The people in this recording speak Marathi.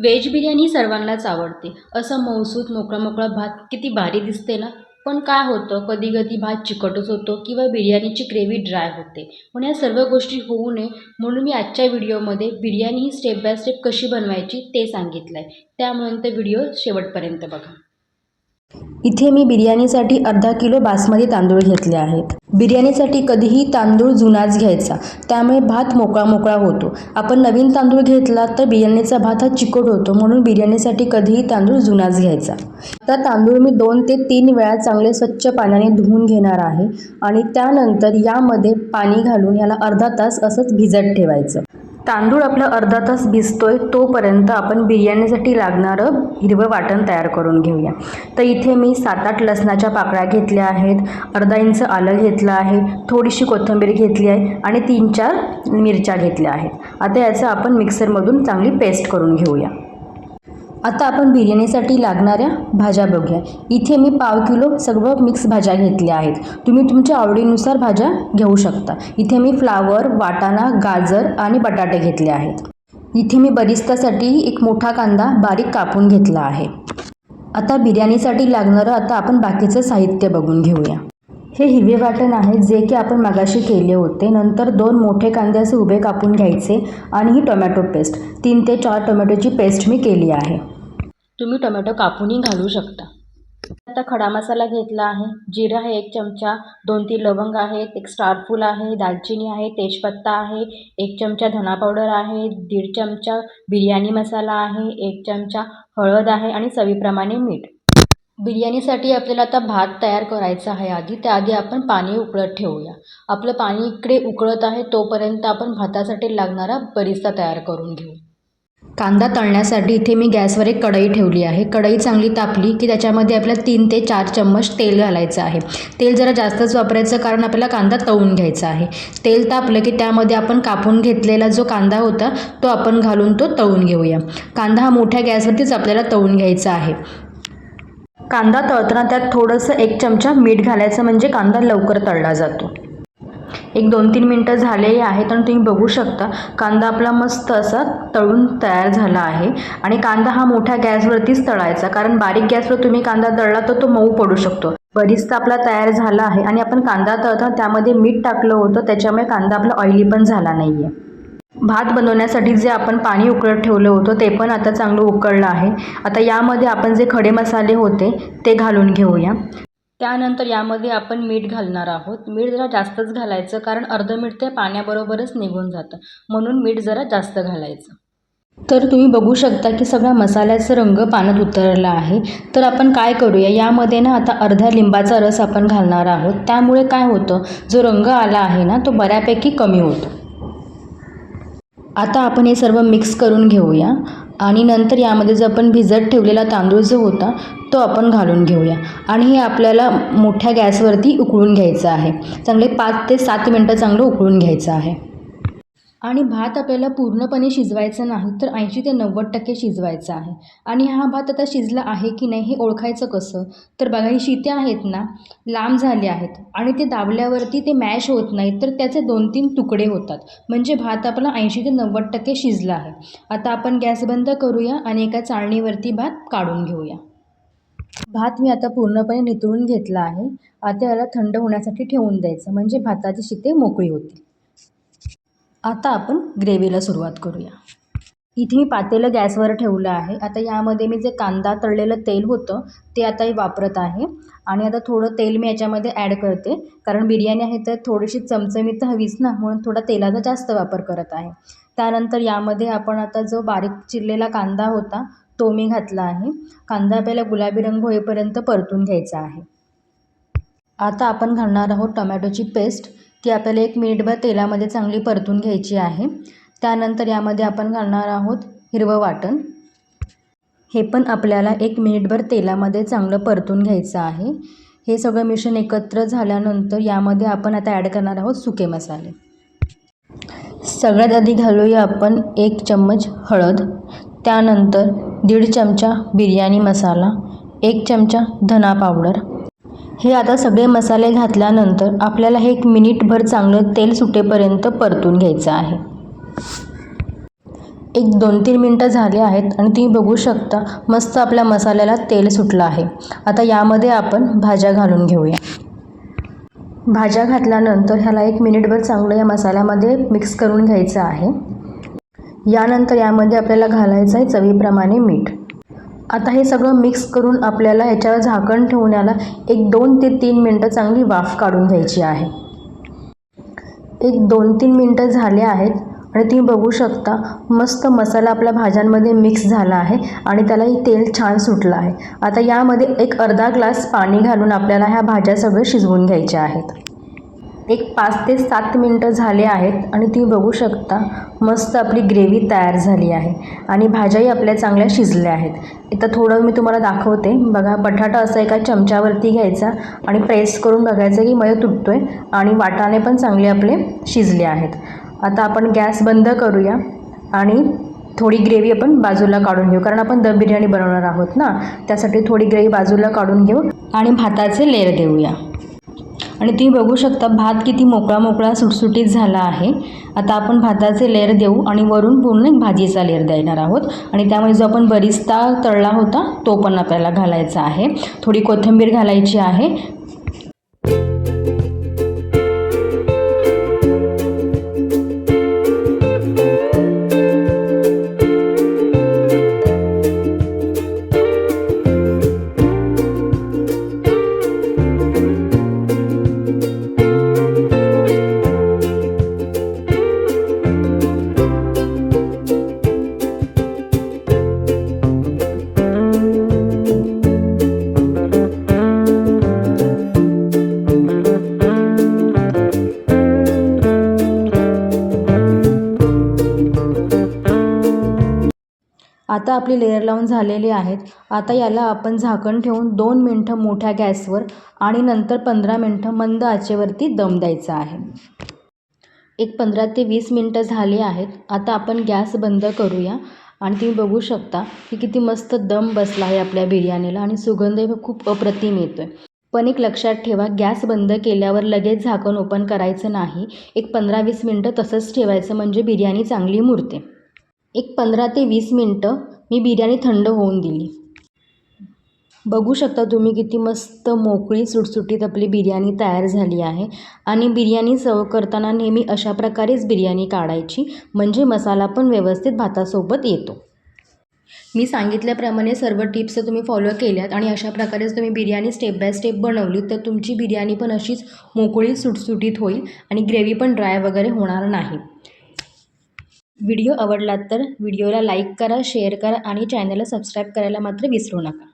व्हेज बिर्याणी सर्वांनाच आवडते. असं मौसूत मोकळा मोकळा भात किती भारी दिसते ना? पण काय होतं कधी कधी भात चिकटच होतो किंवा बिर्याणीची ग्रेव्ही ड्राय होते. पण या सर्व गोष्टी होऊ नये म्हणून मी आजच्या व्हिडिओमध्ये बिर्याणी ही स्टेप बाय स्टेप कशी बनवायची ते सांगितलं आहे त्यामुळे व्हिडिओ शेवटपर्यंत बघा. इथे मी बिर्याणीसाठी अर्धा किलो बासमती तांदूळ घेतले आहेत. बिर्याणीसाठी कधीही तांदूळ जुनाच घ्यायचा. त्यामुळे भात मोकळा मोकळा होतो. आपण नवीन तांदूळ घेतला तर बिर्याणीचा भात हा चिकट होतो म्हणून बिर्याणीसाठी कधीही तांदूळ जुनाच घ्यायचा. तर तांदूळ मी दोन ते तीन वेळा चांगले स्वच्छ पाण्याने धुवून घेणार आहे आणि त्यानंतर यामध्ये पाणी घालून याला अर्धा तास असंच भिजत ठेवायचं. तांदूळ आपलं अर्धा तास भिजतोय तोपर्यंत आपण बिर्याणीसाठी लागणारं हिरवं वाटण तयार करून घेऊया. तर इथे मी सात आठ लसणाच्या पाकळ्या घेतल्या आहेत अर्धा इंच आलं घेतलं आहे थोडीशी कोथिंबीर घेतली आहे आणि तीन चार मिरच्या घेतल्या आहेत. आता याचं आपण मिक्सरमधून चांगली पेस्ट करून घेऊया. आता आपण बिर्याणीसाठी लागणाऱ्या भाज्या बघूया. इथे मी पाव किलो सगळं मिक्स भाज्या घेतल्या आहेत. तुम्ही तुमच्या आवडीनुसार भाज्या घेऊ शकता. इथे मी फ्लावर वाटाणा गाजर आणि बटाटे घेतले आहेत. इथे मी बरिस्तासाठी एक मोठा कांदा बारीक कापून घेतला आहे. आता बिर्याणीसाठी लागणारं आता आपण बाकीचं साहित्य बघून घेऊया. हे हिरवे वाटण आहे जे की आपण मगाशी केले होते. नंतर दोन मोठे कांदे असे उभे कापून घ्यायचे आणि ही टोमॅटो पेस्ट तीन ते चार टोमॅटोची पेस्ट मी केली आहे. तुम्ही टोमॅटो कापूनही घालू शकता. आता खडा मसाला घेतला आहे. जिरं आहे एक चमचा दोन तीन लवंग आहेत एक स्टारफूल आहे दालचिनी आहे तेजपत्ता आहे एक चमचा धना पावडर आहे दीड चमचा बिर्याणी मसाला आहे एक चमचा हळद आहे आणि चवीप्रमाणे मीठ. बिर्याणीसाठी आपल्याला आता भात तयार करायचा आहे आधी. त्याआधी आपण पाणी उकळत ठेवूया. आपलं पाणी इकडे उकळत आहे तोपर्यंत आपण भातासाठी लागणारा बरिस्ता तयार करून घेऊ. कांदा तळण्यासाठी इथे मी गॅसवर एक कढई ठेवली आहे. कढई चांगली तापली की त्याच्यामध्ये आपल्याला तीन ते चार चम्मच तेल घालायचं आहे. तेल जरा जास्तच वापरायचं कारण आपल्याला कांदा तळून घ्यायचा आहे. तेल तापलं की त्यामध्ये आपण कापून घेतलेला जो कांदा होता तो आपण घालून तो तळून घेऊया. कांदा हा मोठ्या गॅसवरतीच आपल्याला तळून घ्यायचा आहे. कांदा तळताना त्यात थोडंसं एक चमचा मीठ घालायचं म्हणजे कांदा लवकर तळला जातो. एक दोन तीन मिनटं झालेली आहेत आणि तुम्ही बघू शकता. कांदा आपला मस्त असा तळून तयार झाला आहे. आणि कांदा हा मोठ्या गॅसवरतीच तळायचा कारण बारीक गॅसवर तुम्ही कांदा तळला तर तो मऊ पडू शकतो. बरीचसा आपला तयार झाला आहे आणि आपण कांदा तळता त्यामध्ये मीठ टाकलं होतं त्याच्यामुळे कांदा आपला ऑइली पण झाला नाही आहे भात बनवण्यासाठी जे आपण पाणी उकळत ठेवलं होतं ते पण आता चांगलं उकळलं आहे. आता यामध्ये आपण जे खडे मसाले होते ते घालून घेऊया. त्यानंतर यामध्ये आपण मीठ घालणार आहोत. मीठ जरा जास्तच घालायचं कारण अर्धं मीठ ते पाण्याबरोबरच निघून जातं. म्हणून मीठ जरा जास्त घालायचं. तर तुम्ही बघू शकता की सगळा मसाल्याचा रंग पाण्यात उतरला आहे. तर आपण काय करूया? यामध्ये ना आता अर्ध्या लिंबाचा रस आपण घालणार आहोत. त्यामुळे काय होतं? जो रंग आला आहे ना तो बऱ्यापैकी कमी होतो. आता आपण हे सर्व मिक्स करून घेऊया. आणि नंतर यामध्ये जो आपण भिजत ठेवलेला तांदूळ जो होता तो आपण घालून घेऊया. आणि हे आपल्याला मोठ्या गॅसवरती उकळून घ्यायचं आहे. चांगले पाच ते सात मिनटं चांगलं उकळून घ्यायचं आहे. आणि भात आपल्याला पूर्णपणे शिजवायचा नाही तर ऐंशी ते नव्वद टक्के शिजवायचा आहे. आणि हा भात आता शिजला आहे की नाही हे ओळखायचं कसं? तर बघा ही शिते आहेत ना लांब झाले आहेत आणि ते दाबल्यावरती ते मॅश होत नाही तर त्याचे दोन तीन तुकडे होतात. म्हणजे भात आपला ऐंशी ते नव्वद टक्के शिजला आहे. आता आपण गॅस बंद करूया आणि एका चाळणीवरती भात काढून घेऊया. भात मी आता पूर्णपणे नितळून घेतला आहे. आता याला थंड होण्यासाठी ठेवून द्यायचं. म्हणजे भाताची शिते मोकळी होतील. आता आपण ग्रेव्हीला सुरुवात करूया. इथे मी पातेलं गॅसवर ठेवलं आहे. आता यामध्ये मी जे कांदा तळलेलं तेल होतं ते आता वापरत आहे. आणि आता थोडं तेल मी याच्यामध्ये ॲड करते कारण बिर्याणी आहे तर थोडीशी चमचमीत हवीच ना म्हणून थोडा तेलाचा जास्त वापर करत आहे. त्यानंतर यामध्ये आपण आता जो बारीक चिरलेला कांदा होता तो मी घातला आहे. कांदा आपल्याला गुलाबी रंग होईपर्यंत परतून घ्यायचा आहे. आता आपण घालणार आहोत टोमॅटोची पेस्ट. ती आपल्याला एक मिनिटभर तेलामध्ये चांगली परतून घ्यायची आहे. त्यानंतर यामध्ये आपण घालणार आहोत हिरवं वाटण. हे पण आपल्याला एक मिनिटभर तेलामध्ये चांगलं परतून घ्यायचं आहे. हे सगळं मिश्रण एकत्र झाल्यानंतर यामध्ये आपण आता ॲड करणार आहोत सुके मसाले. सगळ्यात आधी घालूया आपण एक चम्मच हळद त्यानंतर दीड चमचा बिर्याणी मसाला एक चमचा धना पावडर हे आता सगळे मसाले घातल्यानंतर आपल्याला हे एक मिनिटभर चांगलं तेल सुटेपर्यंत परतून घ्यायचं आहे. एक दोन तीन मिनटं झाले आहेत आणि तुम्ही बघू शकता मस्त आपल्या मसाल्याला तेल सुटलं आहे. आता यामध्ये आपण भाज्या घालून घेऊया. भाज्या घातल्यानंतर ह्याला एक मिनिटभर चांगलं या मसाल्यामध्ये मिक्स करून घ्यायचं आहे. यानंतर यामध्ये आपल्याला घालायचं आहे चवीप्रमाणे मीठ. आता हे सगळं मिक्स करून आपल्याला ह्याच्यावर झाकण ठेवण्याला एक दोन ते तीन मिनटं चांगली वाफ काढून घ्यायची आहे. एक दोन तीन मिनटं झाले आहेत आणि तुम्ही बघू शकता मस्त मसाला आपल्या भाज्यांमध्ये मिक्स झाला आहे आणि त्यालाही तेल छान सुटलं आहे. आता यामध्ये एक अर्धा ग्लास पाणी घालून आपल्याला ह्या भाज्या सगळ्या शिजवून घ्यायच्या आहेत. एक पाच ते सात मिनटं झाले आहेत आणि तुम्ही बघू शकता मस्त आपली ग्रेव्ही तयार झाली आहे आणि भाज्याही आपल्या चांगल्या शिजल्या आहेत. इथं थोडं मी तुम्हाला दाखवते. बघा बटाटा असा एका चमच्यावरती घ्यायचा आणि प्रेस करून बघायचं की मय तुटतो आहे आणि वाटाणे पण चांगले आपले शिजले आहेत. आता आपण गॅस बंद करूया आणि थोडी ग्रेव्ही आपण बाजूला काढून घेऊ. कारण आपण दम बिर्याणी बनवणार आहोत ना? त्यासाठी थोडी ग्रेव्ही बाजूला काढून घेऊ आणि भाताचे लेअर देऊया. आणि तुम्ही बघू शकता भात किती मोकळा मोकळा सुटसुटीत झाला आहे. आता आपण भाताचे लेअर देऊ आणि वरून पूर्ण एक भाजीचा लेअर देणार आहोत. आणि त्यामध्ये जो आपण बरिस्ता तळला होता तो पण आपल्याला घालायचा आहे. थोडी कोथिंबीर घालायची आहे. आता आपली लेअर लावून झालेली आहेत. आता याला आपण झाकण ठेवून दोन मिनटं मोठ्या गॅसवर आणि नंतर पंधरा मिनटं मंद आचेवरती दम द्यायचा आहे. एक पंधरा ते वीस मिनटं झाली आहेत. आता आपण गॅस बंद करूया. आणि तुम्ही बघू शकता की किती मस्त दम बसला आहे आपल्या बिर्याणीला आणि सुगंधही खूप अप्रतिम येतो आहे पण एक लक्षात ठेवा गॅस बंद केल्यावर लगेच झाकण ओपन करायचं नाही. एक पंधरा वीस मिनटं तसंच ठेवायचं म्हणजे बिर्याणी चांगली मुरते. एक पंधरा ते वीस मिनटं मी बिर्याणी थंड होऊन दिली. बघू शकता तुम्ही किती मस्त मोकळी सुटसुटीत आपली बिर्याणी तयार झाली आहे. आणि बिर्याणी सर्व करताना नेहमी अशा प्रकारेच बिर्याणी काढायची म्हणजे मसाला पण व्यवस्थित भातासोबत येतो. मी सांगितल्याप्रमाणे सर्व टिप्स तुम्ही फॉलो केल्यात आणि अशा प्रकारेच तुम्ही बिर्याणी स्टेप बाय स्टेप बनवली तर तुमची बिर्याणी पण अशीच मोकळी सुटसुटीत होईल आणि ग्रेव्ही पण ड्राय वगैरे होणार नाही. व्हिडिओ आवडला तर व्हिडिओला लाईक करा शेअर करा आणि चॅनलला सबस्क्राईब करायला मात्र विसरू नका.